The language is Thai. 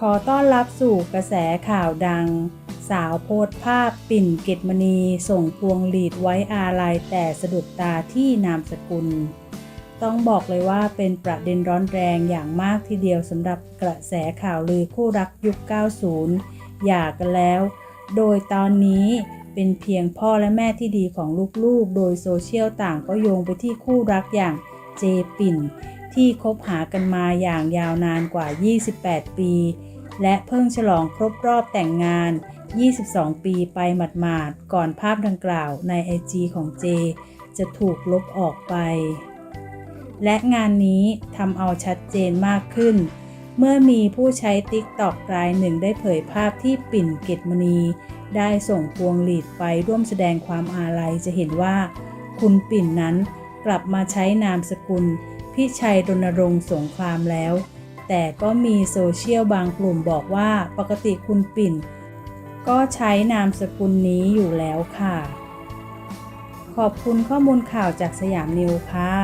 ขอต้อนรับสู่กระแสข่าวดัง สาวโพสภาพปิ่นเกตมณีส่งพวงหลีดไว้อาลัยแต่สะดุดตาที่นามสกุล ต้องบอกเลยว่าเป็นประเด็นร้อนแรงอย่างมากทีเดียวสำหรับกระแสข่าวลือคู่รักยุค 90 หย่ากันแล้ว โดยตอนนี้เป็นเพียงพ่อและแม่ที่ดีของลูกๆ โดยโซเชียลต่างก็โยงไปที่คู่รักอย่างเจปิ่น ที่คบหากันมาอย่างยาวนานกว่า 28 ปี และเพิ่งฉลองครบรอบแต่งงาน 22 ปีไปหมาดๆ ก่อนภาพดังกล่าวในไอจีของเจ จะถูกลบออกไป และงานนี้ทำเอาชัดเจนมากขึ้น เมื่อมีผู้ใช้ TikTok รายหนึ่งได้เผยภาพที่ปิ่นเกตมณี ได้ส่งพวงหลีดไปร่วมแสดงความอาลัยจะเห็นว่า คุณปิ่นนั้นกลับมาใช้นามสกุล พี่ชัยรณรงค์สงครามแล้ว แต่ก็มีโซเชียลบางกลุ่มบอกว่าปกติคุณปิ่น ก็ใช้นามสกุลนี้อยู่แล้วค่ะ ขอบคุณข้อมูลข่าวจากสยามนิวค่ะ